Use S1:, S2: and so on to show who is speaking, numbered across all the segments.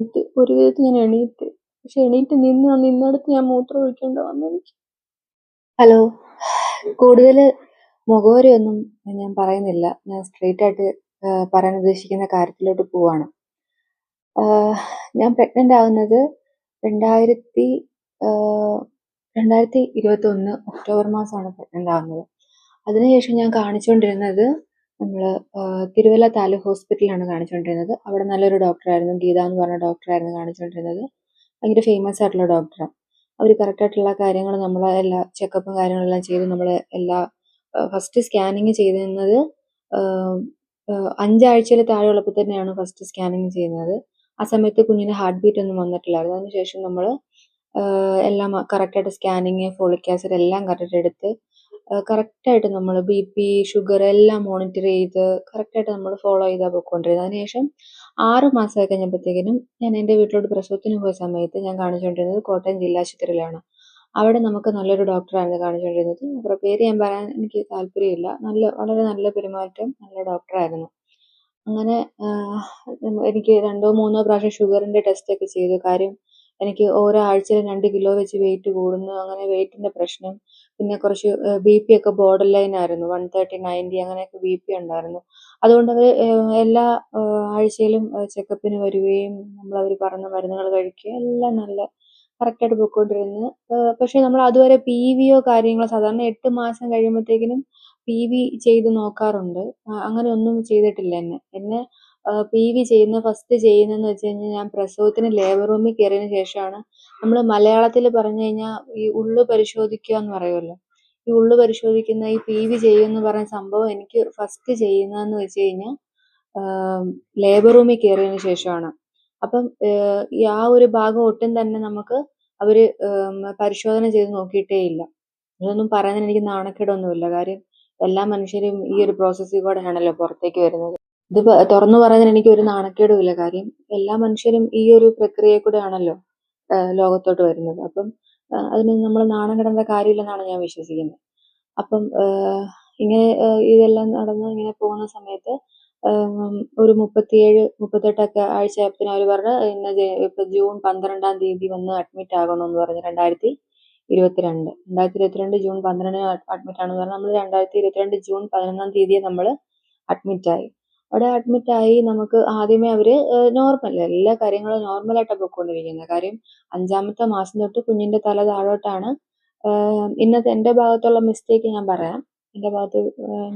S1: എണീറ്റ് ഒരു വിധത്തിൽ ഞാൻ എണീറ്റ് പക്ഷെ എണീറ്റ് നിന്ന് നിന്നിടത്ത് ഞാൻ മൂത്രം ഒഴിക്കേണ്ട വന്നു എനിക്ക്.
S2: ഹലോ കൂടുതൽ മുഖവരെയൊന്നും ഞാൻ പറയുന്നില്ല. ഞാൻ സ്ട്രെയിറ്റ് ആയിട്ട് പറയാൻ ഉദ്ദേശിക്കുന്ന കാര്യത്തിലോട്ട് പോവാണ്. ഞാൻ പ്രഗ്നന്റ് ആവുന്നത് രണ്ടായിരത്തി രണ്ടായിരത്തി ഇരുപത്തി ഒന്ന് ഒക്ടോബർ മാസമാണ് പ്രഗ്നന്റ് ആവുന്നത്. അതിനുശേഷം ഞാൻ കാണിച്ചുകൊണ്ടിരുന്നത് നമ്മൾ തിരുവല്ല താലൂക്ക് ഹോസ്പിറ്റലിലാണ് കാണിച്ചുകൊണ്ടിരുന്നത് അവിടെ നല്ലൊരു ഡോക്ടറായിരുന്നു. ഗീത എന്ന് പറഞ്ഞ ഡോക്ടറായിരുന്നു കാണിച്ചുകൊണ്ടിരുന്നത് ഭയങ്കര ഫേമസ് ആയിട്ടുള്ള ഡോക്ടറാണ് അവർ കറക്റ്റായിട്ടുള്ള കാര്യങ്ങൾ നമ്മൾ എല്ലാ ചെക്കപ്പും കാര്യങ്ങളെല്ലാം ചെയ്ത് നമ്മൾ എല്ലാ ഫസ്റ്റ് സ്കാനിങ് ചെയ്തിരുന്നത് അഞ്ചാഴ്ചയിൽ താഴെ ഉള്ളപ്പോൾ തന്നെയാണ് ഫസ്റ്റ് സ്കാനിങ് ചെയ്യുന്നത്. ആ സമയത്ത് കുഞ്ഞിന് ഹാർട്ട് ബീറ്റ് ഒന്നും വന്നിട്ടില്ലായിരുന്നു. അതിനുശേഷം നമ്മൾ എല്ലാം കറക്റ്റായിട്ട് സ്കാനിങ് ഫോളിക് ആസിഡ് എല്ലാം കറക്റ്റ് എടുത്ത് കറക്റ്റായിട്ട് നമ്മൾ ബി പി ഷുഗർ എല്ലാം മോണിറ്റർ ചെയ്ത് കറക്റ്റായിട്ട് നമ്മൾ ഫോളോ ചെയ്താൽ പോയിക്കൊണ്ടിരുന്നത്. അതിനുശേഷം ആറ് മാസമായി കഴിഞ്ഞപ്പോഴത്തേക്കിനും ഞാൻ എന്റെ വീട്ടിലോട്ട് പ്രസവത്തിന് പോയ സമയത്ത് ഞാൻ കാണിച്ചുകൊണ്ടിരുന്നത് കോട്ടയം ജില്ലാ ആശുപത്രിയിലാണ്. അവിടെ നമുക്ക് നല്ലൊരു ഡോക്ടറായിരുന്നു കാണിച്ചുകൊണ്ടിരുന്നത് അവരുടെ പേര് ഞാൻ പറയാൻ എനിക്ക് താല്പര്യമില്ല. നല്ല വളരെ നല്ല പെരുമാറ്റം നല്ല ഡോക്ടറായിരുന്നു അങ്ങനെ എനിക്ക് രണ്ടോ മൂന്നോ പ്രാവശ്യം ഷുഗറിന്റെ ടെസ്റ്റ് ഒക്കെ ചെയ്തു. കാര്യം എനിക്ക് ഓരോ ആഴ്ചയിലും രണ്ട് കിലോ വെച്ച് വെയിറ്റ് കൂടുന്നു. അങ്ങനെ വെയിറ്റിന്റെ പ്രശ്നം പിന്നെ കുറച്ച് ബി പി ഒക്കെ ബോർഡർ ലൈൻ ആയിരുന്നു. വൺ തേർട്ടി നയന്റി അങ്ങനെയൊക്കെ ബി പി ഉണ്ടായിരുന്നു. അതുകൊണ്ട് അവർ എല്ലാ ആഴ്ചയിലും ചെക്കപ്പിന് വരികയും നമ്മൾ അവർ പറഞ്ഞ മരുന്നുകൾ കഴിക്കുകയും എല്ലാം നല്ല കറക്റ്റായിട്ട് പോയിക്കൊണ്ടിരുന്നു. പക്ഷേ നമ്മൾ അതുവരെ പി വിയോ കാര്യങ്ങളോ സാധാരണ എട്ട് മാസം കഴിയുമ്പോഴത്തേക്കിനും പി വി ചെയ്ത് നോക്കാറുണ്ട്. അങ്ങനെ ഒന്നും ചെയ്തിട്ടില്ല എന്നെ. എന്നെ പി വി ചെയ്യുന്ന ഫസ്റ്റ് ചെയ്യുന്നതെന്ന് വെച്ച് കഴിഞ്ഞാൽ ഞാൻ പ്രസവത്തിന് ലേബർ റൂമിൽ കയറിയതിന് ശേഷമാണ് നമ്മൾ മലയാളത്തിൽ പറഞ്ഞു കഴിഞ്ഞാൽ ഈ ഉള്ളു പരിശോധിക്കുക എന്ന് പറയുമല്ലോ. ഈ ഉള്ളു പരിശോധിക്കുന്ന ഈ പി വി ചെയ്യുമെന്ന് പറഞ്ഞ സംഭവം എനിക്ക് ഫസ്റ്റ് ചെയ്യുന്നതെന്ന് വെച്ച് കഴിഞ്ഞാൽ ലേബർ റൂമിൽ കയറിയതിന് ശേഷമാണ്. അപ്പം ഈ ആ ഒരു ഭാഗം ഒട്ടും തന്നെ നമുക്ക് അവർ പരിശോധന ചെയ്ത് നോക്കിയിട്ടേ ഇല്ല. ഇതൊന്നും പറയുന്നതിന് എനിക്ക് നാണക്കേടൊന്നുമില്ല. കാര്യം എല്ലാ മനുഷ്യരും ഈ ഒരു പ്രോസസ്സിൽ കൂടെയാണല്ലോ പുറത്തേക്ക് വരുന്നത്. ഇത് തുറന്നു പറയുന്നതിന് എനിക്ക് ഒരു നാണക്കേടുമില്ല. കാര്യം എല്ലാ മനുഷ്യരും ഈ ഒരു പ്രക്രിയയിൽ കൂടെയാണല്ലോ. ലോകത്തോട്ട് വരുന്നത്. അപ്പം അതിന് നമ്മൾ നാണം കിടന്ന കാര്യമില്ലെന്നാണ് ഞാൻ വിശ്വസിക്കുന്നത്. അപ്പം ഇങ്ങനെ ഇതെല്ലാം നടന്ന് ഇങ്ങനെ പോകുന്ന സമയത്ത് ഒരു മുപ്പത്തിയേഴ് മുപ്പത്തെട്ടൊക്കെ ആഴ്ച ആയപ്പോഴത്തേനും അവർ പറഞ്ഞു ഇന്ന് ഇപ്പം ജൂൺ പന്ത്രണ്ടാം തീയതി വന്ന് അഡ്മിറ്റ് ആകണമെന്ന് പറഞ്ഞു രണ്ടായിരത്തി ഇരുപത്തിരണ്ട്. രണ്ടായിരത്തി ഇരുപത്തിരണ്ട് ജൂൺ പന്ത്രണ്ടിന് അഡ്മിറ്റ് ആണെന്ന് പറഞ്ഞാൽ നമ്മൾ രണ്ടായിരത്തി ഇരുപത്തിരണ്ട് ജൂൺ പതിനൊന്നാം തീയതി നമ്മൾ അഡ്മിറ്റ് ആയി അവിടെ അഡ്മിറ്റ് ആയി നമുക്ക് ആദ്യമേ അവർ നോർമൽ എല്ലാ കാര്യങ്ങളും നോർമലായിട്ടാണ് പോയിക്കൊണ്ടിരിക്കുന്നത് കാര്യം അഞ്ചാമത്തെ മാസം തൊട്ട് കുഞ്ഞിന്റെ തല താഴോട്ടാണ്. ഇന്നത്തെ എന്റെ ഭാഗത്തുള്ള മിസ്റ്റേക്ക് ഞാൻ പറയാം. എന്റെ ഭാഗത്ത്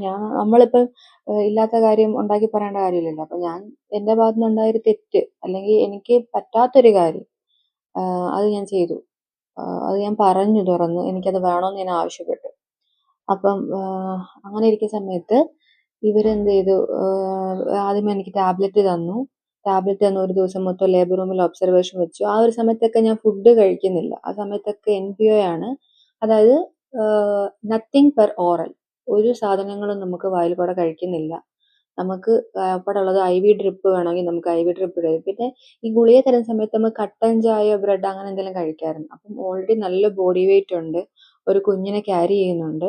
S2: ഞാൻ നമ്മളിപ്പം ഇല്ലാത്ത കാര്യം ഉണ്ടാക്കി പറയേണ്ട കാര്യമില്ലല്ലോ. അപ്പം ഞാൻ എന്റെ ഭാഗത്ത് നിന്നുണ്ടായൊരു തെറ്റ് അല്ലെങ്കിൽ എനിക്ക് പറ്റാത്തൊരു കാര്യം അത് ഞാൻ ചെയ്തു. അത് ഞാൻ പറഞ്ഞു തുറന്ന്. എനിക്കത് വേണമെന്ന് ഞാൻ ആവശ്യപ്പെട്ടു. അപ്പം അങ്ങനെ ഇരിക്കുന്ന സമയത്ത് ഇവരെന്ത് ചെയ്തു ആദ്യമേ എനിക്ക് ടാബ്ലറ്റ് തന്നു. ടാബ്ലറ്റ് തന്നു ഒരു ദിവസം മൊത്തം ലേബർ റൂമിൽ ഒബ്സർവേഷൻ വെച്ചു. ആ ഒരു സമയത്തൊക്കെ ഞാൻ ഫുഡ് കഴിക്കുന്നില്ല. ആ സമയത്തൊക്കെ എൻ പി ഒ ആണ്. അതായത് നത്തിങ് പെർ ഓറൽ ഒരു സാധനങ്ങളും നമുക്ക് വായിൽ കൂടെ കഴിക്കുന്നില്ല. നമുക്ക് അവിടെ ഉള്ളത് ഐ വി ഡ്രിപ്പ് വേണമെങ്കിൽ നമുക്ക് ഐ വി ഡ്രിപ്പ് ഇടും പിന്നെ ഈ ഗുളിക തരുന്ന സമയത്ത് നമ്മൾ കട്ടൻ ചായ ബ്രെഡ് അങ്ങനെ എന്തെങ്കിലും കഴിക്കാറുണ്ട്. അപ്പം ഓൾറെഡി നല്ല ബോഡി വെയിറ്റ് ഉണ്ട്. ഒരു കുഞ്ഞിനെ ക്യാരി ചെയ്യുന്നുണ്ട്.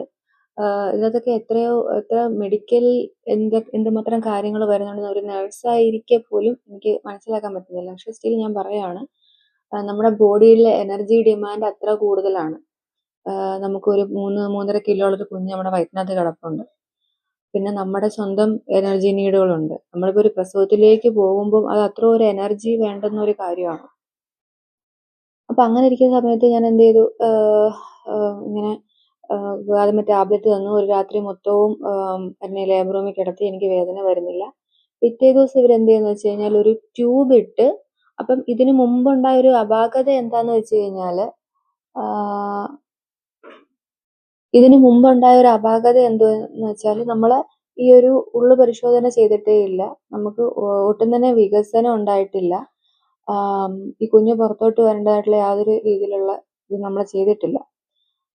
S2: ഇതിനകത്തൊക്കെ എത്രയോ എത്ര മെഡിക്കൽ എന്ത് എന്തുമാത്രം കാര്യങ്ങൾ വരുന്നുണ്ടെന്ന് ഒരു നഴ്സായിരിക്കെ പോലും എനിക്ക് മനസ്സിലാക്കാൻ പറ്റുന്നില്ല. പക്ഷെ സ്റ്റിൽ ഞാൻ പറയുകയാണ് നമ്മുടെ ബോഡിയിലെ എനർജി ഡിമാൻഡ് അത്ര കൂടുതലാണ്. നമുക്കൊരു മൂന്ന് മൂന്നര കിലോ ഉള്ളൊരു കുഞ്ഞ് നമ്മുടെ വയറ്റിനകത്ത് കിടപ്പുണ്ട്. പിന്നെ നമ്മുടെ സ്വന്തം എനർജി നീഡുകളുണ്ട് നമ്മളിപ്പോൾ ഒരു പ്രസവത്തിലേക്ക് പോകുമ്പോൾ അത് അത്ര ഒരു എനർജി വേണ്ടുന്ന ഒരു കാര്യമാണ്. അപ്പം അങ്ങനെ ഇരിക്കുന്ന സമയത്ത് ഞാൻ എന്ത് ചെയ്തു? ഇങ്ങനെ ആദ്യമേ ടാബ്ലറ്റ് തന്നു. ഒരു രാത്രി മൊത്തവും എന്നെ ലേബർ റൂമിൽ കിടത്തി എനിക്ക് വേദന വരുന്നില്ല. പിറ്റേ ദിവസം ഇവർ എന്ത് ചെയ്യുന്നു വെച്ച് കഴിഞ്ഞാൽ ഒരു ട്യൂബ് ഇട്ട് അപ്പം ഇതിനു മുമ്പുണ്ടായ ഒരു അപാകത എന്താന്ന് വെച്ച് കഴിഞ്ഞാൽ ഇതിനു മുമ്പുണ്ടായ ഒരു അപാകത എന്തെന്ന് വെച്ചാൽ നമ്മൾ ഈ ഒരു ഉള്ളു പരിശോധന ചെയ്തിട്ടേ ഇല്ല. നമുക്ക് ഒട്ടും തന്നെ വികസനം ഉണ്ടായിട്ടില്ല. ഈ കുഞ്ഞ് പുറത്തോട്ട് വരേണ്ടതായിട്ടുള്ള യാതൊരു രീതിയിലുള്ള ഇത് നമ്മൾ ചെയ്തിട്ടില്ല.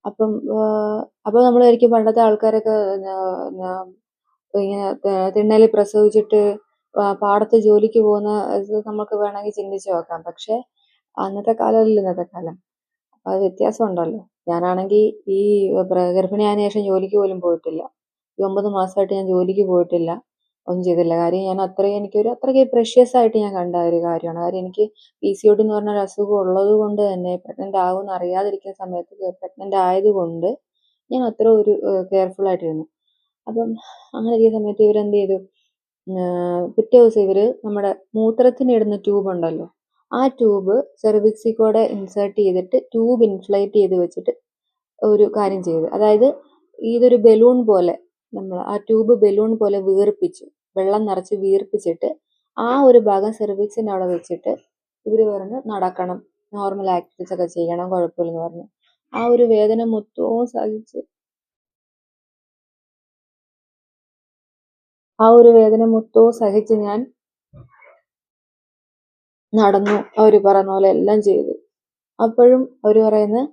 S2: അപ്പം അപ്പോൾ നമ്മൾ വിചാരിക്കും പണ്ടത്തെ ആൾക്കാരൊക്കെ ഇങ്ങനെ തിണ്ണയിൽ പ്രസവിച്ചിട്ട് പാടത്ത് ജോലിക്ക് പോകുന്ന ഇത് നമുക്ക് വേണമെങ്കിൽ ചിന്തിച്ച് നോക്കാം. പക്ഷെ അന്നത്തെ കാലമല്ല ഇന്നത്തെ കാലം. അപ്പോൾ അത് വ്യത്യാസം ഉണ്ടല്ലോ. ഞാനാണെങ്കിൽ ഈ ഗർഭിണിയായതിനു ശേഷം ജോലിക്ക് പോലും പോയിട്ടില്ല. ഈ ഒമ്പത് മാസമായിട്ട് ഞാൻ ജോലിക്ക് പോയിട്ടില്ല. ഒന്നും ചെയ്തില്ല. കാര്യം ഞാൻ അത്രയും എനിക്കൊരു അത്രയ്ക്ക് പ്രഷ്യസ് ആയിട്ട് ഞാൻ കണ്ട ഒരു കാര്യമാണ്. കാര്യം എനിക്ക് പി സി ഒ ഡി എന്ന് പറഞ്ഞ ഒരു അസുഖം ഉള്ളത് കൊണ്ട് തന്നെ പ്രഗ്നന്റ് ആകുമെന്ന് അറിയാതിരിക്കുന്ന സമയത്ത് പ്രഗ്നന്റ് ആയതുകൊണ്ട് ഞാൻ അത്ര ഒരു കെയർഫുൾ ആയിട്ടിരുന്നു. അപ്പം അങ്ങനെ ഇരിക്കുന്ന സമയത്ത് ഇവരെന്ത് ചെയ്തു? പിറ്റേ ദിവസം ഇവർ നമ്മുടെ മൂത്രത്തിന് ഇടുന്ന ട്യൂബ് ഉണ്ടല്ലോ ആ ട്യൂബ് സെർവിക്സിൽ കൂടെ ഇൻസേർട്ട് ചെയ്തിട്ട് ട്യൂബ് ഇൻഫ്ലേറ്റ് ചെയ്ത് വെച്ചിട്ട് ഒരു കാര്യം ചെയ്തു. അതായത് ഇതൊരു ബലൂൺ പോലെ നമ്മൾ ആ ട്യൂബ് ബലൂൺ പോലെ വീർപ്പിച്ച് വെള്ളം നിറച്ച് വീർപ്പിച്ചിട്ട് ആ ഒരു ഭാഗം സെർവിക്സിന്റെ അവിടെ വെച്ചിട്ട് ഇവർ പറഞ്ഞ് നടക്കണം നോർമൽ ആക്ടിവിറ്റീസ് ഒക്കെ ചെയ്യണം കുഴപ്പമില്ലെന്ന് പറഞ്ഞു. ആ ഒരു വേദന മൊത്തവും സഹിച്ച് ആ ഒരു വേദന മൊത്തവും സഹിച്ച് ഞാൻ നടന്നു അവർ പറഞ്ഞ പോലെ എല്ലാം ചെയ്തു. അപ്പോഴും അവർ പറയുന്നത്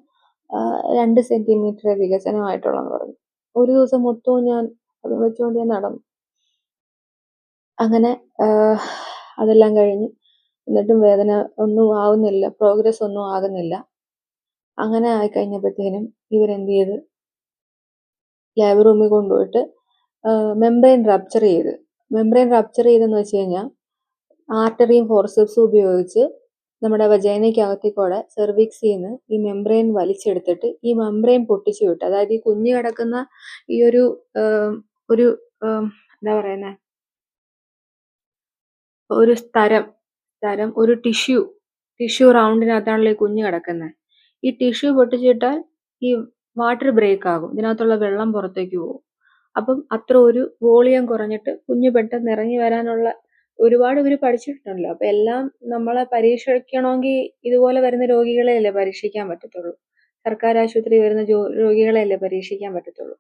S2: രണ്ട് സെന്റിമീറ്റർ വികസനമായിട്ടുള്ളതെന്ന് പറഞ്ഞു. ഒരു ദിവസം മൊത്തവും ഞാൻ അത് വെച്ചുകൊണ്ട് ഞാൻ നടന്നു. അങ്ങനെ അതെല്ലാം കഴിഞ്ഞ്. എന്നിട്ടും വേദന ഒന്നും ആവുന്നില്ല പ്രോഗ്രസ് ഒന്നും ആകുന്നില്ല. അങ്ങനെ ആയിക്കഴിഞ്ഞപ്പോഴത്തേനും ഇവരെന്ത് ചെയ്ത്? ലാബ് റൂമിൽ കൊണ്ടുപോയിട്ട് മെംബ്രെയിൻ റപ്ചർ ചെയ്ത്. മെംബ്രെയിൻ റപ്ചർ ചെയ്തെന്ന് വെച്ച് കഴിഞ്ഞാൽ ആർട്ടറിയും ഫോർസെപ്സും ഉപയോഗിച്ച് നമ്മുടെ വജൈനയ്ക്കകത്തിൽ കൂടെ സെർവിക്സിൽ നിന്ന് ഈ മെംബ്രെയിൻ വലിച്ചെടുത്തിട്ട് ഈ മെംബ്രെയിൻ പൊട്ടിച്ചു വിട്ട് അതായത് ഈ കുഞ്ഞു കിടക്കുന്ന ഈ ഒരു ഒരു എന്താ പറയുന്നേ? ഒരു സ്ഥരം സ്ഥരം ഒരു ടിഷ്യൂ ടിഷ്യൂ റൗണ്ടിനകത്താണല്ലോ ഈ കുഞ്ഞു കിടക്കുന്നത് ഈ ടിഷ്യൂ പൊട്ടിച്ചിട്ടാൽ ഈ വാട്ടർ ബ്രേക്ക് ആകും ഇതിനകത്തുള്ള വെള്ളം പുറത്തേക്ക് പോകും. അപ്പം അത്ര ഒരു വോളിയം കുറഞ്ഞിട്ട് കുഞ്ഞ് പെട്ടെന്ന് ഇറങ്ങി വരാനുള്ള ഒരുപാട് ഇവർ പഠിച്ചിട്ടുണ്ടല്ലോ. അപ്പൊ എല്ലാം നമ്മളെ പരീക്ഷിക്കണമെങ്കിൽ ഇതുപോലെ വരുന്ന രോഗികളെയല്ലേ പരീക്ഷിക്കാൻ പറ്റത്തുള്ളൂ. സർക്കാർ ആശുപത്രി വരുന്ന ജോ രോഗികളെയല്ലേ പരീക്ഷിക്കാൻ പറ്റത്തുള്ളൂ.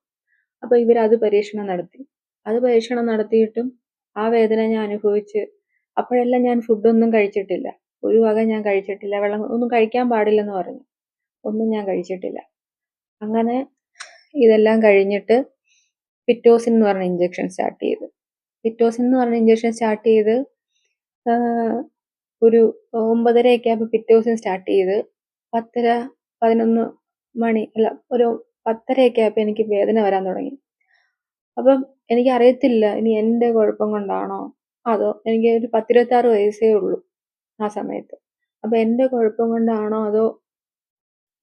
S2: അപ്പൊ ഇവർ അത് പരീക്ഷണം നടത്തി. അത് പരീക്ഷണം നടത്തിയിട്ടും ആ വേദന ഞാൻ അനുഭവിച്ച് അപ്പോഴെല്ലാം ഞാൻ ഫുഡൊന്നും കഴിച്ചിട്ടില്ല. ഒരു വക ഞാൻ കഴിച്ചിട്ടില്ല. വെള്ളം ഒന്നും കഴിക്കാൻ പാടില്ലെന്ന് പറഞ്ഞു. ഒന്നും ഞാൻ കഴിച്ചിട്ടില്ല. അങ്ങനെ ഇതെല്ലാം കഴിഞ്ഞിട്ട് പിറ്റോസിൻ എന്ന് പറഞ്ഞ ഇഞ്ചക്ഷൻ സ്റ്റാർട്ട് ചെയ്തു. പിറ്റോസിൻ എന്ന് പറഞ്ഞ ഇഞ്ചക്ഷൻ സ്റ്റാർട്ട് ചെയ്ത് ഒരു ഒമ്പതരയൊക്കെ ആയപ്പോൾ പിറ്റോസിൻ സ്റ്റാർട്ട് ചെയ്ത് പത്തര പതിനൊന്ന് മണി അല്ല ഒരു പത്തരയൊക്കെ ആയപ്പോൾ എനിക്ക് വേദന വരാൻ തുടങ്ങി. അപ്പം എനിക്ക് അറിയത്തില്ല ഇനി എന്റെ കുഴപ്പം കൊണ്ടാണോ? അതോ എനിക്ക് ഒരു പത്തിരുപത്താറ് വയസ്സേ ഉള്ളൂ ആ സമയത്ത്. അപ്പം എന്റെ കുഴപ്പം കൊണ്ടാണോ? അതോ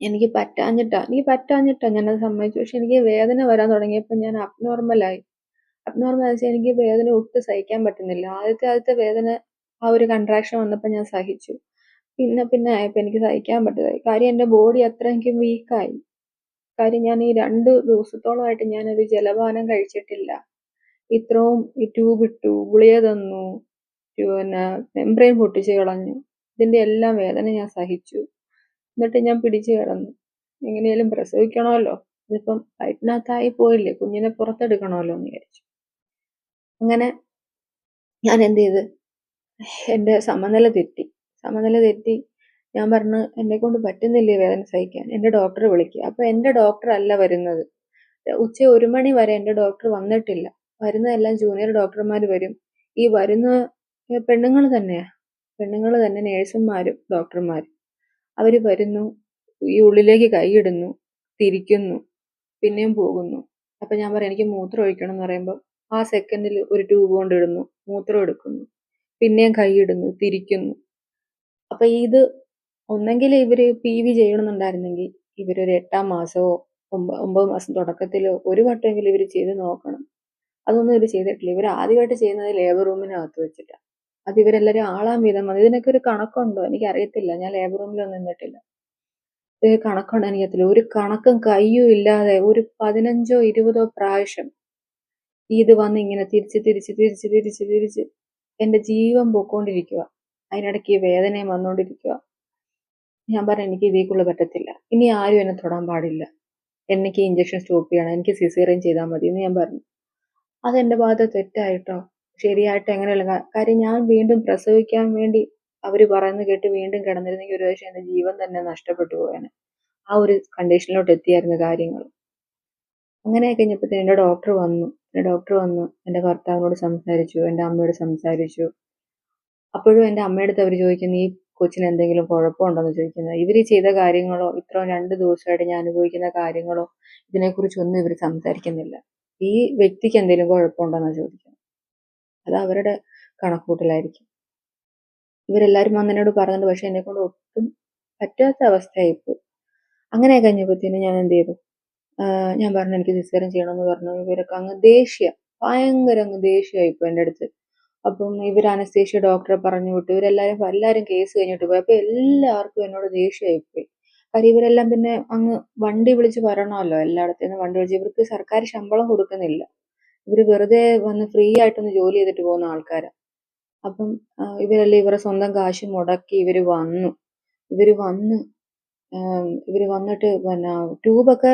S2: എനിക്ക് പറ്റാഞ്ഞിട്ടാ? എനിക്ക് പറ്റാഞ്ഞിട്ടാ ഞാനത് സമ്മതിച്ചു പക്ഷെ എനിക്ക് വേദന വരാൻ തുടങ്ങിയപ്പോൾ ഞാൻ അബ്നോർമലായി അബ്നോർമൽ വെച്ചാൽ എനിക്ക് വേദന ഒട്ടും സഹിക്കാൻ പറ്റുന്നില്ല. ആദ്യത്തെ ആദ്യത്തെ വേദന ആ ഒരു കൺട്രാക്ഷൻ വന്നപ്പോൾ ഞാൻ സഹിച്ചു. പിന്നെ പിന്നെ ആയപ്പോൾ എനിക്ക് സഹിക്കാൻ പറ്റതായി കാര്യം എന്റെ ബോഡി അത്ര എനിക്ക് വീക്കായി കാര്യം ഞാൻ ഈ രണ്ട് ദിവസത്തോളമായിട്ട് ഞാനൊരു ജലപാനം കഴിച്ചിട്ടില്ല. ഇത്രയും ഈ ട്യൂബ് ഇട്ടു ഗുളിക തന്നു പിന്നെ മെംബ്രെയിൻ പൊട്ടിച്ച് കളഞ്ഞു. ഇതിന്റെ എല്ലാം വേദന ഞാൻ സഹിച്ചു. എന്നിട്ട് ഞാൻ പിടിച്ചു കിടന്നു. എങ്ങനെയാലും പ്രസവിക്കണമല്ലോ. ഇതിപ്പം വയറ്റിനകത്തായി പോയില്ലേ? കുഞ്ഞിനെ പുറത്തെടുക്കണമല്ലോ എന്ന് വിചാരിച്ചു. അങ്ങനെ ഞാൻ എന്ത് ചെയ്ത്? എന്റെ സമനില തെറ്റി. സമനില തെറ്റി. ഞാൻ പറഞ്ഞു എന്നെ കൊണ്ട് പറ്റുന്നില്ലേ വേദന സഹിക്കാൻ? എന്റെ ഡോക്ടറെ വിളിക്കുക അപ്പൊ എന്റെ ഡോക്ടർ അല്ല വരുന്നത്. ഉച്ച ഒരു മണി വരെ എന്റെ ഡോക്ടർ വന്നിട്ടില്ല. വരുന്നതെല്ലാം ജൂനിയർ ഡോക്ടർമാർ വരും. ഈ വരുന്ന പെണ്ണുങ്ങൾ തന്നെയാ. പെണ്ണുങ്ങൾ തന്നെ നേഴ്സുമാരും ഡോക്ടർമാരും അവർ വരുന്നു ഈ ഉള്ളിലേക്ക് കൈയിടുന്നു തിരിക്കുന്നു പിന്നെയും പോകുന്നു. അപ്പൊ ഞാൻ പറയാം എനിക്ക് മൂത്രം ഒഴിക്കണം എന്ന് പറയുമ്പോൾ ആ സെക്കൻഡിൽ ഒരു ട്യൂബ് കൊണ്ടിടുന്നു. മൂത്രം എടുക്കുന്നു. പിന്നെയും കൈയിടുന്നു തിരിക്കുന്നു. അപ്പൊ ഇത് ഒന്നെങ്കിൽ ഇവർ പി വി ചെയ്യണമെന്നുണ്ടായിരുന്നെങ്കിൽ ഇവരൊരു എട്ടാം മാസമോ ഒമ്പ ഒമ്പത് മാസം തുടക്കത്തിലോ ഒരു വട്ടമെങ്കിലും ഇവർ ചെയ്ത് നോക്കണം. അതൊന്നും ഇവർ ചെയ്തിട്ടില്ല. ഇവർ ആദ്യമായിട്ട് ചെയ്യുന്നത് ലേബർ റൂമിനകത്ത് വെച്ചിട്ടാണ് അത് ഇവരെല്ലാവരും ആളാം വീതം വന്നു. ഇതിനൊക്കെ ഒരു കണക്കുണ്ടോ? എനിക്ക് അറിയത്തില്ല ഞാൻ ലേബർ റൂമിലൊന്നും നിന്നിട്ടില്ല. കണക്കുണ്ടോ? എനിക്കത്തില്ല ഒരു കണക്കും കയ്യും ഇല്ലാതെ ഒരു പതിനഞ്ചോ ഇരുപതോ പ്രാവശ്യം ഇത് വന്ന് ഇങ്ങനെ തിരിച്ച് തിരിച്ച് തിരിച്ച് തിരിച്ച് തിരിച്ച് എന്റെ ജീവൻ പൊക്കോണ്ടിരിക്കുക അതിനിടയ്ക്ക് വേദനയും വന്നുകൊണ്ടിരിക്കുക ഞാൻ പറഞ്ഞു എനിക്ക് ഇതേക്കുള്ള പറ്റത്തില്ല. ഇനി ആരും എന്നെ തൊടാൻ പാടില്ല. എനിക്ക് ഇഞ്ചക്ഷൻ സ്റ്റോപ്പ് ചെയ്യണം. എനിക്ക് സിസേറിയൻ ചെയ്താൽ മതി എന്ന് ഞാൻ പറഞ്ഞു. അതെന്റെ ഭാഗത്ത് തെറ്റായിട്ടോ? ശരിയായിട്ട്? എങ്ങനെയല്ല? കാര്യം ഞാൻ വീണ്ടും പ്രസവിക്കാൻ വേണ്ടി അവർ പറയുന്നത് കേട്ട് വീണ്ടും കിടന്നിരുന്നെങ്കിൽ ഒരു പക്ഷേ എന്റെ ജീവൻ തന്നെ നഷ്ടപ്പെട്ടു പോയേനെ. ആ ഒരു കണ്ടീഷനിലോട്ട് എത്തിയായിരുന്നു കാര്യങ്ങൾ. അങ്ങനെ കഴിഞ്ഞപ്പോഴത്തേന് എന്റെ ഡോക്ടർ വന്നു. എന്റെ ഡോക്ടർ വന്നു എന്റെ ഭർത്താവിനോട് സംസാരിച്ചു എന്റെ അമ്മയോട് സംസാരിച്ചു. അപ്പോഴും എന്റെ അമ്മയുടെ അവർ ചോദിക്കുന്നു ഈ കൊച്ചിന് എന്തെങ്കിലും കുഴപ്പമുണ്ടോന്ന് ചോദിക്കുന്നത് ഇവർ ചെയ്ത കാര്യങ്ങളോ ഇത്രയും രണ്ട് ദിവസമായിട്ട് ഞാൻ അനുഭവിക്കുന്ന കാര്യങ്ങളോ ഇതിനെക്കുറിച്ചൊന്നും ഇവർ സംസാരിക്കുന്നില്ല. ഈ വ്യക്തിക്ക് എന്തെങ്കിലും കുഴപ്പമുണ്ടോന്നാ ചോദിക്കുന്നത്. അത് അവരുടെ കണക്കൂട്ടലായിരിക്കും ഇവരെല്ലാവരും എന്നോട് പറഞ്ഞിട്ടുണ്ട് പക്ഷെ എന്നെ കൊണ്ട് ഒട്ടും പറ്റാത്ത അവസ്ഥയായിപ്പോയി. അങ്ങനെ കഴിഞ്ഞപ്പോഴത്തേനും ഞാൻ എന്ത് ചെയ്തു? ഞാൻ പറഞ്ഞു എനിക്ക് സിസേറിയൻ ചെയ്യണമെന്ന് പറഞ്ഞു. ഇവരൊക്കെ അങ്ങ് ദേഷ്യ ഭയങ്കര അങ്ങ് ദേഷ്യമായി ഇപ്പൊ എന്റെ അടുത്ത്. അപ്പം ഇവർ അനസ്തേഷ്യ ഡോക്ടറെ പറഞ്ഞു വിട്ടു ഇവരെല്ലാരും എല്ലാരും കേസ് കഴിഞ്ഞിട്ട് പോയി. അപ്പൊ എല്ലാവർക്കും എന്നോട് ദേഷ്യമായി പോയി. കാര്യം ഇവരെല്ലാം പിന്നെ അങ്ങ് വണ്ടി വിളിച്ച് വരണമല്ലോ എല്ലായിടത്തുനിന്ന് വണ്ടി വിളിച്ച്. ഇവർക്ക് സർക്കാർ ശമ്പളം കൊടുക്കുന്നില്ല. ഇവർ വെറുതെ വന്ന് ഫ്രീ ആയിട്ടൊന്ന് ജോലി ചെയ്തിട്ട് പോകുന്ന ആൾക്കാരാ. അപ്പം ഇവരെല്ലാം ഇവരെ സ്വന്തം കാശ് മുടക്കി ഇവർ വന്നു. ഇവർ വന്ന് ഇവർ വന്നിട്ട് പിന്നെ ട്യൂബൊക്കെ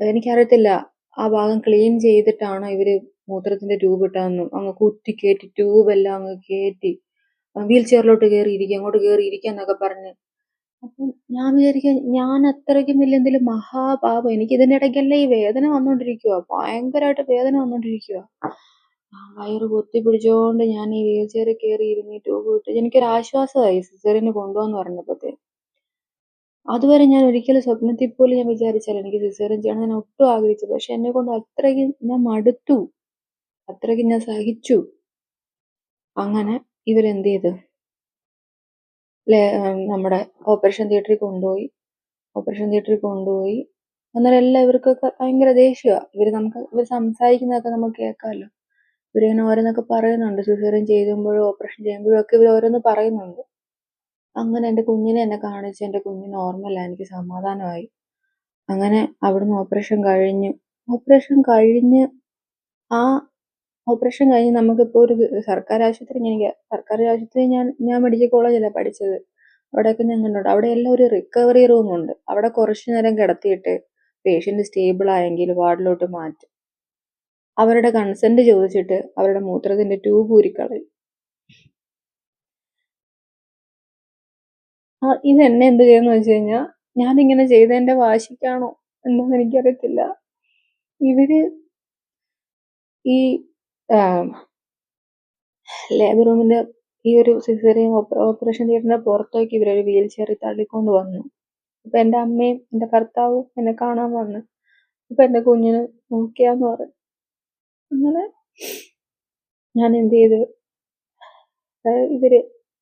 S2: എനിക്കറിയത്തില്ല ആ ഭാഗം ക്ലീൻ ചെയ്തിട്ടാണോ ഇവർ മൂത്രത്തിന്റെ ട്യൂബ് ഇട്ടതെന്നും. അങ്ങ് കുത്തി കയറ്റി ട്യൂബ് എല്ലാം അങ്ങ് കയറ്റി വീൽ ചെയറിലോട്ട് കയറി അങ്ങോട്ട് കയറി ഇരിക്കാന്നൊക്കെ പറഞ്ഞ്. അപ്പം ഞാൻ വിചാരിക്കുക ഞാൻ അത്രയ്ക്കും വലിയ എന്തെങ്കിലും മഹാപാപം. എനിക്ക് ഇതിന്റെ ഇടയ്ക്കല്ലേ ഈ വേദന വന്നോണ്ടിരിക്കുക ഭയങ്കരമായിട്ട് വേദന വന്നോണ്ടിരിക്കുക വയറ് പൊത്തി പിടിച്ചോണ്ട് ഞാൻ ഈ വീൽ ചെയറിൽ കയറി ഇരുന്ന് ട്യൂബ് വിട്ട് എനിക്കൊരു ആശ്വാസമായി സിസേറിയന് കൊണ്ടുപോകാന്ന് പറഞ്ഞപ്പോഴത്തേ അതുവരെ ഞാൻ ഒരിക്കലും സ്വപ്നത്തിൽ പോലും ഞാൻ വിചാരിച്ചാൽ എനിക്ക് സിസേറിയൻ ചെയ്യണം ഞാൻ ഒട്ടും ആഗ്രഹിച്ചു പക്ഷെ എന്നെ കൊണ്ട് അത്രയ്ക്കും ഞാൻ മടുത്തു. അത്രയ്ക്കും ഞാൻ സഹിച്ചു. അങ്ങനെ ഇവരെന്ത് ചെയ്തു? നമ്മുടെ ഓപ്പറേഷൻ തിയേറ്ററിൽ കൊണ്ടുപോയി. ഓപ്പറേഷൻ തിയേറ്ററിൽ കൊണ്ടുപോയി. അന്നേരം എല്ലാം ഇവർക്കൊക്കെ ഭയങ്കര ദേഷ്യമാണ് ഇവർ നമുക്ക് ഇവർ സംസാരിക്കുന്നതൊക്കെ നമുക്ക് കേൾക്കാമല്ലോ. ഇവരിങ്ങനെ ഓരോന്നൊക്കെ പറയുന്നുണ്ട്. സിസേറിയൻ ചെയ്യുമ്പോഴും ഓപ്പറേഷൻ ചെയ്യുമ്പോഴും ഒക്കെ ഇവർ ഓരോന്ന് പറയുന്നുണ്ട്. അങ്ങനെ എന്റെ കുഞ്ഞിനെ എന്നെ കാണിച്ച് എന്റെ കുഞ്ഞ് നോർമലാണ് എനിക്ക് സമാധാനമായി. അങ്ങനെ അവിടുന്ന് ഓപ്പറേഷൻ കഴിഞ്ഞു ഓപ്പറേഷൻ കഴിഞ്ഞ് ആ ഓപ്പറേഷൻ കഴിഞ്ഞ് നമുക്കിപ്പോൾ ഒരു സർക്കാർ ആശുപത്രി എനിക്ക് സർക്കാർ ആശുപത്രി ഞാൻ ഞാൻ മെഡിക്കൽ കോളേജിലാണ് പഠിച്ചത്. അവിടെയൊക്കെ ഞാൻ കണ്ടുണ്ട് അവിടെ എല്ലാം ഒരു റിക്കവറി റൂം ഉണ്ട്. അവിടെ കുറച്ച് നേരം കിടത്തിയിട്ട് പേഷ്യന്റ് സ്റ്റേബിൾ ആയെങ്കിൽ വാർഡിലോട്ട് മാറ്റും. അവരുടെ കൺസെന്റ് ചോദിച്ചിട്ട് അവരുടെ മൂത്രത്തിന്റെ ട്യൂബ് ഊരിക്കളയും. ആ ഇത് എന്നെ എന്ത് ചെയ്യുന്നു വെച്ച് കഴിഞ്ഞാൽ ഞാനിങ്ങനെ ചെയ്തതിന്റെ വാശിക്കാണോ എന്താന്ന് എനിക്കറിയത്തില്ല. ഇവർ ഈ ലേബർ റൂമിന്റെ ഈ ഒരു സിസേറിയൻ ഓപ്പറേഷൻ തിയേറ്ററിന്റെ പുറത്തേക്ക് ഇവരൊരു വീൽ ചെയറിൽ തള്ളിക്കൊണ്ട് വന്നു. അപ്പൊ എന്റെ അമ്മയും എന്റെ ഭർത്താവും എന്നെ കാണാൻ വന്നു. അപ്പൊ എന്റെ കുഞ്ഞിന് നോക്കിയാന്ന് പറഞ്ഞു. അങ്ങനെ ഞാൻ എന്ത് ചെയ്തു? ഇവർ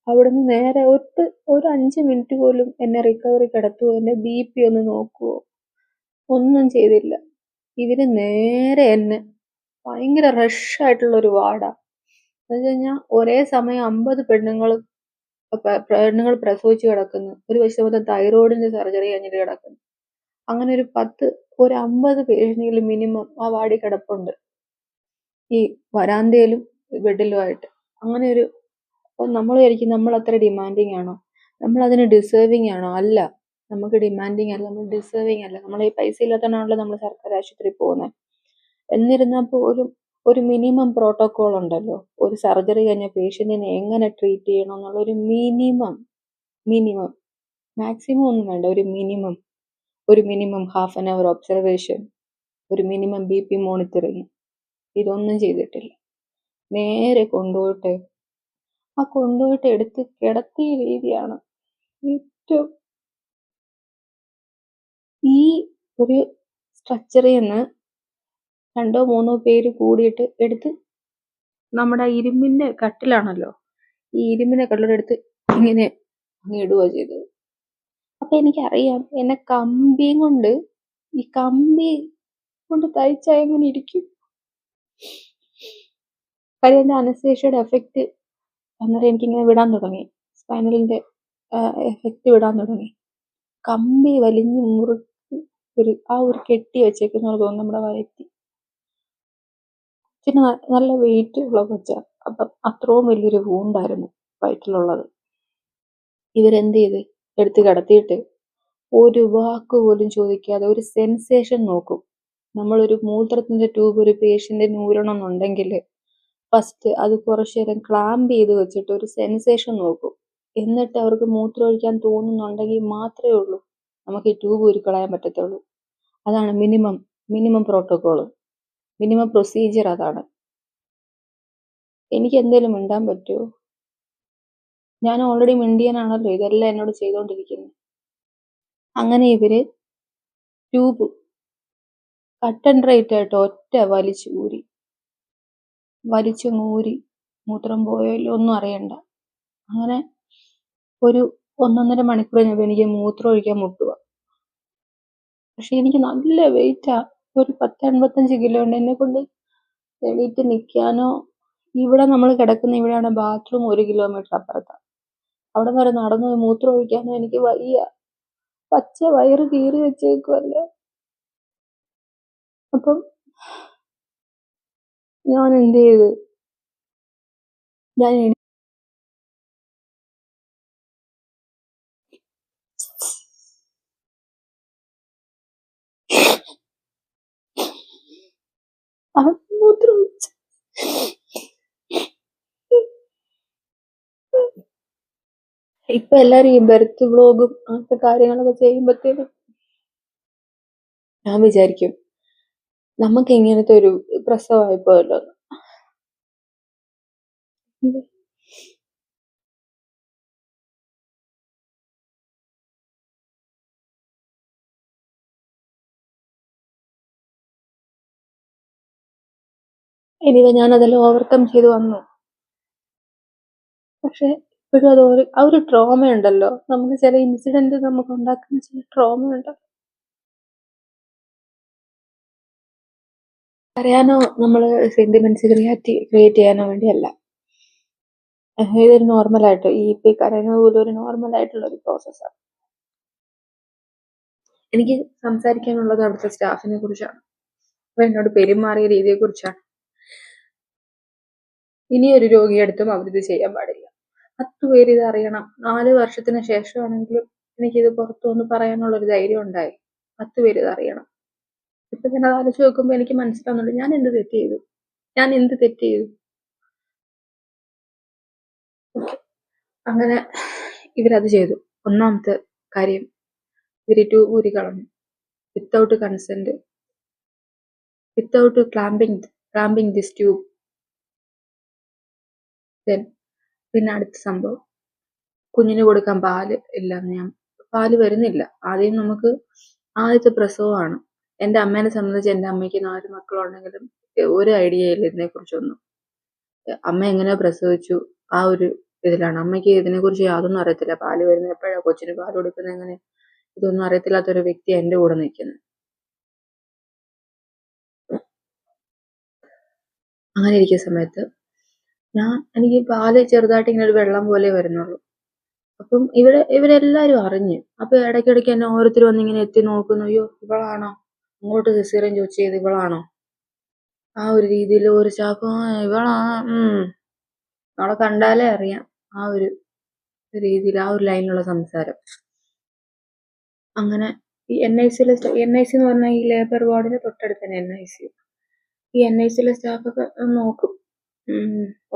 S2: അവിടുന്ന് നേരെ ഒറ്റ ഒരു അഞ്ച് മിനിറ്റ് പോലും എന്നെ റിക്കവറി കിടത്തുവോ? എന്റെ ബി പി ഒന്ന് നോക്കുവോ? ഒന്നും ചെയ്തില്ല. ഇവർ നേരെ എന്നെ ഭയങ്കര റഷായിട്ടുള്ള ഒരു വാർഡാണ് എന്ന് വെച്ച് കഴിഞ്ഞാൽ ഒരേ സമയം അമ്പത് പെണ്ണുങ്ങൾ പെണ്ണുങ്ങൾ പ്രസവിച്ച് കിടക്കുന്നു. ഒരു വശത്ത് തൈറോയിഡിന്റെ സർജറി കഴിഞ്ഞിട്ട് കിടക്കുന്നു. അങ്ങനെ ഒരു പത്ത് ഒരു അമ്പത് പേഷ്യന്റുകൾ മിനിമം ആ വാടി കിടപ്പുണ്ട്. ഈ വരാന്തയിലും ബെഡിലുമായിട്ട് അങ്ങനെ ഒരു അപ്പോൾ നമ്മൾ വിചാരിക്കും നമ്മൾ അത്ര ഡിമാൻഡിങ് ആണോ? നമ്മൾ അതിന് ഡിസേർവിങ് ആണോ? അല്ല. നമുക്ക് ഡിമാൻഡിങ് അല്ല. നമ്മൾ ഡിസേർവിങ് അല്ല. നമ്മൾ ഈ പൈസ ഇല്ലാത്തതാണല്ലോ നമ്മൾ സർക്കാർ ആശുപത്രി പോകുന്നത്. എന്നിരുന്നാൽ പോലും ഒരു മിനിമം പ്രോട്ടോകോൾ ഉണ്ടല്ലോ. ഒരു സർജറി കഴിഞ്ഞ പേഷ്യന്റിനെ എങ്ങനെ ട്രീറ്റ് ചെയ്യണം എന്നുള്ള ഒരു മിനിമം മിനിമം മാക്സിമം ഒന്നും വേണ്ട. ഒരു മിനിമം ഒരു minimum half an hour observation ഒരു മിനിമം ബി പി മോണിറ്ററിങ് ഇതൊന്നും ചെയ്തിട്ടില്ല. നേരെ കൊണ്ടുപോയിട്ട് ആ കൊണ്ടുപോയിട്ട് എടുത്ത് കിടത്തിയ രീതിയാണ് ഏറ്റവും ഈ ഒരു സ്ട്രക്ചറിൽ നിന്ന് രണ്ടോ മൂന്നോ പേര് കൂടിയിട്ട് എടുത്ത് നമ്മുടെ ഇരുമ്പിന്റെ കട്ടിലാണല്ലോ. ഈ ഇരുമ്പിന്റെ കട്ടിലെടുത്ത് ഇങ്ങനെ അങ്ങ് ഇടുക ചെയ്തത്. അപ്പൊ എനിക്കറിയാം എന്നെ കമ്പിയും കൊണ്ട് ഈ കമ്പി കൊണ്ട് തയ്ച്ചാൽ എങ്ങനെ ഇരിക്കും? കാര്യം എന്റെ അനസ്തേഷ്യയുടെ എഫക്റ്റ് അന്നേരം എനിക്കിങ്ങനെ വിടാൻ തുടങ്ങി. സ്പൈനലിന്റെ എഫക്റ്റ് വിടാൻ തുടങ്ങി. കമ്പി വലിഞ്ഞ് മുറുക്കി ഒരു ആ ഒരു കെട്ടി വെച്ചേക്കുന്ന പോലെ തോന്നുന്നു നമ്മുടെ വയറ്റി. പിന്നെ നല്ല വെയിറ്റ് ഉള്ള കൊച്ച. അപ്പം അത്രയും വലിയൊരു വൂണ്ടായിരുന്നു വയറ്റിലുള്ളത്. ഇവരെന്ത് ചെയ്ത്? എടുത്ത് കിടത്തിയിട്ട് ഒരു വാക്ക് പോലും ചോദിക്കാതെ ഒരു സെൻസേഷൻ നോക്കും. നമ്മളൊരു മൂത്രത്തിന്റെ ട്യൂബ് ഒരു പേഷ്യന്റെ ഊരണം എന്നുണ്ടെങ്കിൽ ഫസ്റ്റ് അത് കുറച്ചു നേരം ക്ലാമ്പ് ചെയ്ത് വെച്ചിട്ട് ഒരു സെൻസേഷൻ നോക്കും. എന്നിട്ട് അവർക്ക് മൂത്രം ഒഴിക്കാൻ തോന്നുന്നുണ്ടെങ്കിൽ മാത്രമേ ഉള്ളൂ. നമുക്ക് ഈ ട്യൂബ് ഉരുക്കളയാൻ പറ്റത്തുള്ളൂ. അതാണ് minimum minimum protocol minimum procedure അതാണ്. എനിക്ക് എന്തെങ്കിലും മിണ്ടാൻ പറ്റുമോ ഞാൻ ഓൾറെഡി മിണ്ടിയനാണല്ലോ ഇതെല്ലാം എന്നോട് ചെയ്തുകൊണ്ടിരിക്കുന്നു അങ്ങനെ ഇവർ ട്യൂബ് കട്ടൻ റൈറ്റ് ആയിട്ട് ഒറ്റ വലിച്ചു ഊരി. വലിച്ചു ഊരി
S1: മൂത്രം പോയോ ഇല്ലയോ ഒന്നും അറിയണ്ട. അങ്ങനെ ഒരു ഒന്നൊന്നര മണിക്കൂർ കഴിഞ്ഞപ്പോൾ എനിക്ക് മൂത്രം ഒഴിക്കാൻ മുട്ടുക പക്ഷെ എനിക്ക് നല്ല വെയിറ്റാ ഒരു പത്ത് എൺപത്തഞ്ച് കിലോ ഉണ്ട്. എന്നെ കൊണ്ട് എണീറ്റ് നിൽക്കാനോ ഇവിടെ നമ്മൾ കിടക്കുന്ന ഇവിടെയാണ് ബാത്റൂം ഒരു കിലോമീറ്റർ അപ്പുറത്താണ് അവിടെ വരെ നടന്നു മൂത്രം ഒഴിക്കാനോ എനിക്ക് വയ്യ. പച്ച വയറ് കീറി വെച്ചേക്കുമല്ലേ അപ്പം ഞാൻ എന്ത് ചെയ്ത് ഞാൻ അവൻ ഇപ്പൊ എല്ലാരും ഈ ബെർത്ത് വ്ളോഗും അങ്ങനത്തെ കാര്യങ്ങളൊക്കെ ചെയ്യുമ്പോഴത്തേനും ഞാൻ വിചാരിക്കും നമുക്ക് ഇങ്ങനത്തെ ഒരു പ്രസവമായിപ്പോയല്ലോ പോയല്ലോ എനിവ ഞാൻ അതെല്ലാം ഓവർകം ചെയ്ത് വന്നു പക്ഷെ ഇപ്പോഴും അത് ആ ഒരു ട്രോമ ഉണ്ടല്ലോ നമുക്ക് ചില ഇൻസിഡന്റ് നമുക്ക് ഉണ്ടാക്കുന്ന ചില ട്രോമ ഉണ്ട് പറയാനോ? നമ്മൾ സെന്റിമെന്റ്സ് ക്രിയേറ്റ് ക്രിയേറ്റ് ചെയ്യാനോ വേണ്ടിയല്ല. ഇതൊരു നോർമലായിട്ട് ഈ ഇപ്പൊ ഈ കരയുന്നത് പോലും ഒരു നോർമൽ ആയിട്ടുള്ള ഒരു പ്രോസസ്സാണ് എനിക്ക് സംസാരിക്കാനുള്ളത് അവിടുത്തെ സ്റ്റാഫിനെ കുറിച്ചാണ്. അവർ എന്നോട് പെരുമാറിയ രീതിയെ കുറിച്ചാണ്. ഇനി ഒരു രോഗിയെടുത്തും അവരിത് ചെയ്യാൻ പാടില്ല. പത്ത് പേര് ഇത് അറിയണം. നാല് വർഷത്തിന് ശേഷമാണെങ്കിലും എനിക്കിത് പുറത്തു വന്ന് പറയാനുള്ള ഒരു ധൈര്യം ഉണ്ടായി. പത്ത് പേര് ഇത് അറിയണം. ഇപ്പൊ ഞാൻ അത് ആലോചിച്ച് നോക്കുമ്പോ എനിക്ക് മനസ്സിലാവുന്നുണ്ട് ഞാൻ എന്ത് തെറ്റ് ചെയ്തു? ഞാൻ എന്ത് തെറ്റ് ചെയ്തു? അങ്ങനെ ഇവരത് ചെയ്തു. ഒന്നാമത്തെ കാര്യം ഇവർ ട്യൂബ് ഊരി കളഞ്ഞു. Without consent without clamping clamping this tube പിന്നെ അടുത്ത സംഭവം. കുഞ്ഞിന് കൊടുക്കാൻ പാൽ ഇല്ലെന്ന് ഞാൻ പാൽ വരുന്നില്ല. ആദ്യം നമുക്ക് ആദ്യത്തെ പ്രസവമാണ്. എന്റെ അമ്മേനെ സംബന്ധിച്ച് എന്റെ അമ്മയ്ക്ക് നാല് മക്കളുണ്ടെങ്കിലും ഒരു ഐഡിയ ഇല്ല ഇതിനെ കുറിച്ചൊന്നും അമ്മ എങ്ങനെ പ്രസവിച്ചു? ആ ഒരു ഇതിലാണ്. അമ്മയ്ക്ക് ഇതിനെക്കുറിച്ച് യാതൊന്നും അറിയത്തില്ല. പാൽ വരുന്ന എപ്പോഴാ? കൊച്ചിന് പാൽ കൊടുക്കുന്നത് എങ്ങനെ? ഇതൊന്നും അറിയത്തില്ലാത്ത ഒരു വ്യക്തി എന്റെ കൂടെ നിൽക്കുന്നത് അങ്ങനെ ഇരിക്കുന്ന സമയത്ത് ഞാൻ എനിക്ക് പാൽ ചെറുതായിട്ട് ഇങ്ങനെ ഒരു വെള്ളം പോലെ വരുന്നുള്ളൂ. അപ്പം ഇവിടെ ഇവരെല്ലാരും അറിഞ്ഞു. അപ്പൊ ഇടയ്ക്കിടയ്ക്ക് എന്നെ ഓരോരുത്തർ വന്നിങ്ങനെ എത്തി നോക്കുന്നു. അയ്യോ ഇവളാണോ? അങ്ങോട്ട് സിസേറിയൻ ചോദിച്ചു ചെയ്ത് ഇവളാണോ? ആ ഒരു രീതിയിൽ ഒരു ചാക്കോ ഇവളാ അവളെ കണ്ടാലേ അറിയാം. ആ ഒരു രീതിയിൽ ആ ഒരു ലൈനിലുള്ള സംസാരം. അങ്ങനെ ഈ എൻ ഐ സിയിലെ എൻ ഐ സി എന്ന് പറഞ്ഞാൽ ഈ ലേബർ വാർഡിന് തൊട്ടടുത്ത് തന്നെ എൻ ഐ സി ഈ എൻ ഐ സിയിലെ സ്റ്റാഫൊക്കെ നോക്കും.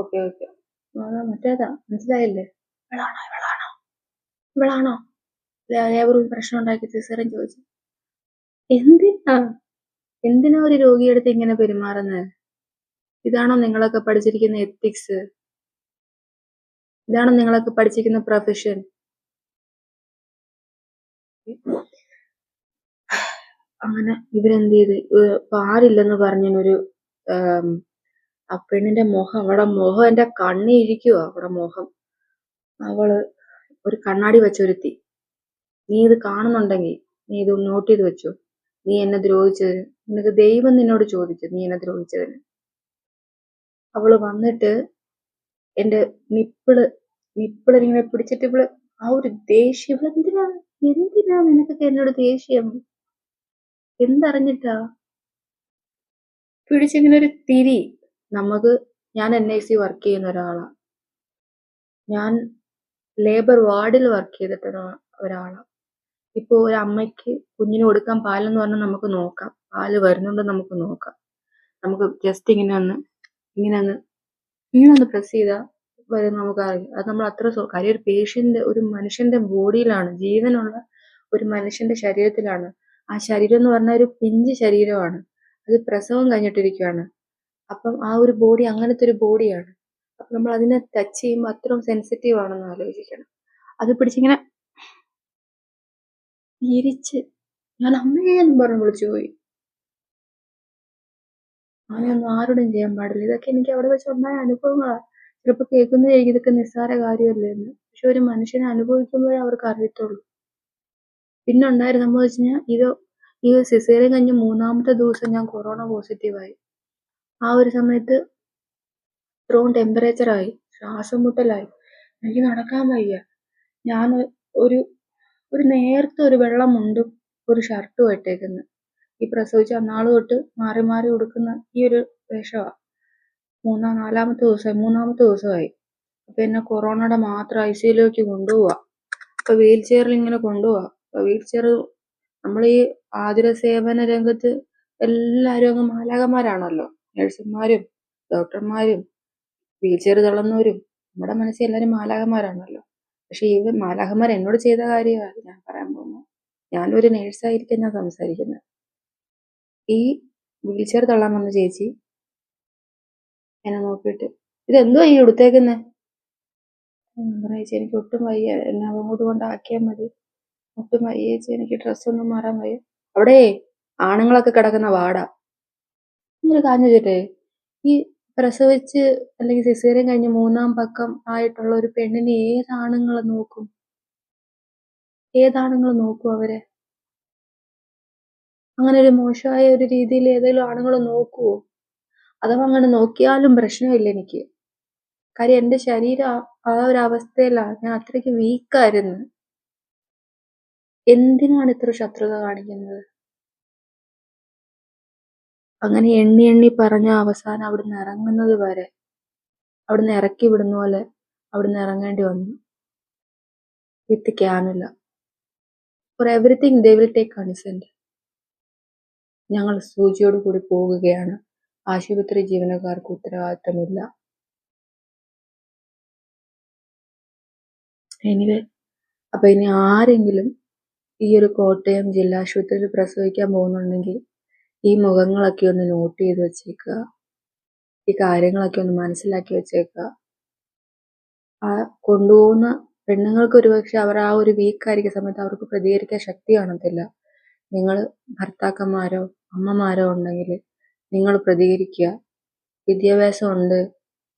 S1: Okay okay. മറ്റേതാ? മനസ്സിലായില്ലേ? ഇവളാണോ ഇവളാണോ? ഇവളാണോ? ലേബർ പ്രശ്നം ഉണ്ടാക്കി സിസേറിയൻ ചോദിച്ചു. എന്തിനാ? എന്തിനാ ഒരു രോഗിയെടുത്ത് ഇങ്ങനെ പെരുമാറുന്നത് ഇതാണോ നിങ്ങളൊക്കെ പഠിച്ചിരിക്കുന്ന എത്തിക്സ് ഇതാണോ നിങ്ങളൊക്കെ പഠിച്ചിരിക്കുന്ന പ്രൊഫഷൻ അങ്ങനെ ഇവരെന്ത് ചെയ്ത്? പാറില്ലെന്ന് പറഞ്ഞൊരു ആ പെണ്ണിന്റെ മുഖം അവളുടെ മുഖം എന്റെ കണ്ണി ഇരിക്കുക അവളുടെ മുഖം. അവൾ ഒരു കണ്ണാടി വെച്ചൊരുത്തി. നീ ഇത് കാണുന്നുണ്ടെങ്കിൽ നീ ഇത് നോട്ട് ചെയ്ത് വെച്ചോ. നീ എന്നെ ദ്രോഹിച്ചതിന്. നിനക്ക് ദൈവം നിന്നോട് ചോദിച്ചു നീ എന്നെ ദ്രോഹിച്ചതിന്. അവൾ വന്നിട്ട് എന്റെ നിപ്പിൾ നിപ്പിൾ ഇങ്ങനെ പിടിച്ചിട്ട് ഇവൾ ആ ഒരു ദേഷ്യം ഇവൾ എന്തിനാ നിനക്കൊക്കെ എന്നോട് ദേഷ്യം? എന്തറിഞ്ഞിട്ടാ? പിടിച്ചിങ്ങനെ ഒരു തിരി. നമുക്ക് ഞാൻ എൻ ഐ സി വർക്ക് ചെയ്യുന്ന ഒരാളാ. ഞാൻ ലേബർ വാർഡിൽ വർക്ക് ചെയ്തിട്ട് ഒരാളാ. ഇപ്പൊ ഒരു അമ്മയ്ക്ക് കുഞ്ഞിന് കൊടുക്കാൻ പാലെന്ന് പറഞ്ഞാൽ നമുക്ക് നോക്കാം. പാൽ വരുന്നുണ്ടോ നമുക്ക് നോക്കാം. നമുക്ക് ജസ്റ്റ് ഇങ്ങനെ ഒന്ന് ഇങ്ങനെ ഒന്ന് ഇങ്ങനെ ഒന്ന് പ്രസ് ചെയ്താൽ വരും നമുക്ക് അറിയാം അത് നമ്മൾ അത്ര കാര്യം ഒരു പേഷ്യന്റ് ഒരു മനുഷ്യന്റെ ബോഡിയിലാണ് ജീവനുള്ള ഒരു മനുഷ്യന്റെ ശരീരത്തിലാണ്. ആ ശരീരം എന്ന് പറഞ്ഞാൽ ഒരു പിഞ്ച് ശരീരമാണ്. അത് പ്രസവം കഴിഞ്ഞിട്ടിരിക്കുകയാണ് അപ്പം ആ ഒരു ബോഡി അങ്ങനത്തെ ഒരു ബോഡിയാണ് അപ്പൊ നമ്മൾ അതിനെ ടച്ച് ചെയ്യുമ്പോൾ അത്രയും സെൻസിറ്റീവ് ആണെന്ന് ആലോചിക്കണം. അത് പിടിച്ചിങ്ങനെ തിരിച്ച് ഞാൻ അമ്മയെന്നും പറഞ്ഞ് വിളിച്ചു പോയി. അങ്ങനെയൊന്നും ആരോടും ചെയ്യാൻ പാടില്ല. ഇതൊക്കെ എനിക്ക് അവിടെ വെച്ച് ഉണ്ടായ അനുഭവങ്ങളാണ് ചിലപ്പോൾ കേൾക്കുന്നതായിരിക്കും ഇതൊക്കെ നിസ്സാര കാര്യമല്ലേ എന്ന്. പക്ഷെ ഒരു മനുഷ്യനെ അനുഭവിക്കുമ്പോഴേ അവർക്ക് അറിയത്തുള്ളൂ. പിന്നെ ഉണ്ടായിരുന്ന സംഭവം വെച്ച് കഴിഞ്ഞാൽ ഇത് ഈ സിസേറിയൻ കഴിഞ്ഞ മൂന്നാമത്തെ ദിവസം ഞാൻ കൊറോണ പോസിറ്റീവായി ആ ഒരു സമയത്ത് ഇത്രയും ടെമ്പറേച്ചറായി ശ്വാസം മുട്ടലായി. എനിക്ക് നടക്കാൻ വയ്യ. ഞാൻ ഒരു ഒരു നേർത്ത ഒരു വെള്ള മുണ്ടും ഒരു ഷർട്ടും ഇട്ടേക്കുന്നത് ഈ പ്രസവിച്ച അന്നാൾ തൊട്ട് മാറി മാറി ഉടുക്കുന്ന ഈ ഒരു വേഷമാണ് മൂന്നാം നാലാമത്തെ ദിവസമായി മൂന്നാമത്തെ ദിവസമായി. അപ്പൊ എന്നെ കൊറോണയുടെ മാത്രം ഐ സിയിലേക്ക് കൊണ്ടുപോവാ. അപ്പൊ വീൽ ചെയറിൽ ഇങ്ങനെ കൊണ്ടുപോവാ. അപ്പൊ വീൽ ചെയർ നമ്മൾ ഈ ആതുര സേവന രംഗത്ത് എല്ലാവരും അങ്ങ് മാലാകന്മാരാണല്ലോ നഴ്സുമാരും ഡോക്ടർമാരും വീൽ ചെയർ തള്ളുന്നവരും. നമ്മുടെ മനസ്സിൽ എല്ലാവരും മാലാകന്മാരാണല്ലോ പക്ഷെ ഈ മാലാഹമാർ എന്നോട് ചെയ്ത കാര്യമാണ് ഞാൻ പറയാൻ പോകുന്നത്. ഞാനൊരു നേഴ്സായിരിക്കും ഞാൻ സംസാരിക്കുന്നത്. ഈ വീൽ ചെയർ തള്ളാൻ വന്ന ചേച്ചി എന്നെ നോക്കിയിട്ട് ഇതെന്തോ ഈ എടുത്തേക്കുന്നെ ചേച്ചി എനിക്ക് ഒട്ടും വയ്യ. എന്നെ അങ്ങോട്ട് കൊണ്ടാക്കിയാൽ മതി. ഒട്ടും വയ്യ ചേച്ചി എനിക്ക് ഡ്രസ്സൊന്നും മാറാൻ വയ്യ. അവിടെ ആണുങ്ങളൊക്കെ കിടക്കുന്ന വാടാ. എന്നൊരു കാഞ്ഞു ചേട്ടേ ഈ പ്രസവിച്ച് അല്ലെങ്കിൽ സിസേറിയൻ കഴിഞ്ഞ് മൂന്നാം പക്കം ആയിട്ടുള്ള ഒരു പെണ്ണിനെ ഏതാണുങ്ങൾ നോക്കും? ഏതാണുങ്ങൾ നോക്കും അവരെ? അങ്ങനെ ഒരു മോശമായ ഒരു രീതിയിൽ ഏതെങ്കിലും ആണുങ്ങൾ നോക്കുവോ? അഥവാ അങ്ങനെ നോക്കിയാലും പ്രശ്നമില്ല എനിക്ക്. കാര്യം എന്റെ ശരീരം ആ- ആ ഒരു അവസ്ഥയിലാണ്. ഞാൻ അത്രയ്ക്ക് വീക്കായിരുന്നു എന്തിനാണ് ഇത്ര ശത്രുത കാണിക്കുന്നത്? അങ്ങനെ എണ്ണി എണ്ണി പറഞ്ഞ അവസാനം അവിടുന്ന് ഇറങ്ങുന്നത് വരെ അവിടുന്ന് ഇറക്കി വിടുന്ന പോലെ അവിടുന്ന് ഇറങ്ങേണ്ടി വന്നു. With cannula for everything they will take consent ഞങ്ങൾ സൂചിയോട് കൂടി പോകുകയാണ്. ആശുപത്രി ജീവനക്കാർക്ക് ഉത്തരവാദിത്തമില്ല. എനിവേ അപ്പൊ ഇനി ആരെങ്കിലും ഈ ഒരു കോട്ടയം ജില്ലാ ആശുപത്രിയിൽ പ്രസവിക്കാൻ പോകുന്നുണ്ടെങ്കിൽ ഈ മുഖങ്ങളൊക്കെ ഒന്ന് നോട്ട് ചെയ്ത് വെച്ചേക്കുക. ഈ കാര്യങ്ങളൊക്കെ ഒന്ന് മനസ്സിലാക്കി വെച്ചേക്കുക. ആ കൊണ്ടുപോകുന്ന പെണ്ണുങ്ങൾക്ക് ഒരുപക്ഷെ അവർ ആ ഒരു വീക്കായിരിക്കുന്ന സമയത്ത് അവർക്ക് പ്രതികരിക്കാൻ ശക്തി കാണത്തില്ല. നിങ്ങൾ ഭർത്താക്കന്മാരോ അമ്മമാരോ ഉണ്ടെങ്കിൽ നിങ്ങൾ പ്രതികരിക്കുക. വിദ്യാഭ്യാസം ഉണ്ട്.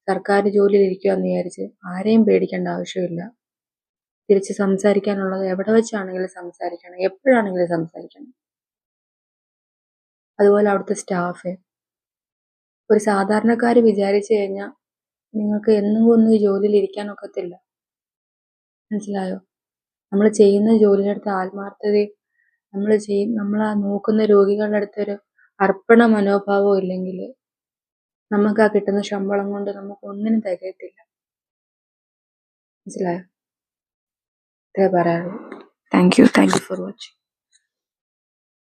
S1: സർക്കാർ ജോലിയിൽ ഇരിക്കുക എന്ന് വിചാരിച്ച് ആരെയും പേടിക്കേണ്ട ആവശ്യമില്ല. തിരിച്ച് സംസാരിക്കാനുള്ളത് എവിടെ വെച്ചാണെങ്കിലും സംസാരിക്കണം. എപ്പോഴാണെങ്കിലും സംസാരിക്കണം. അതുപോലെ അവിടുത്തെ സ്റ്റാഫ് ഒരു സാധാരണക്കാർ വിചാരിച്ചു കഴിഞ്ഞാൽ നിങ്ങൾക്ക് എന്നും ഒന്നും ജോലിയിൽ ഇരിക്കാൻ ഒക്കത്തില്ല. മനസ്സിലായോ? നമ്മൾ ചെയ്യുന്ന ജോലിയുടെ അടുത്ത് ആത്മാർത്ഥതയും നമ്മൾ ചെയ്യും നമ്മൾ ആ നോക്കുന്ന രോഗികളുടെ അടുത്തൊരു അർപ്പണ മനോഭാവം ഇല്ലെങ്കിൽ നമുക്ക് ആ കിട്ടുന്ന ശമ്പളം കൊണ്ട് നമുക്ക് ഒന്നിനും തികയത്തില്ല. മനസ്സിലായോ? ഇത്രേ പറയാറുള്ളൂ thank you thank you for watching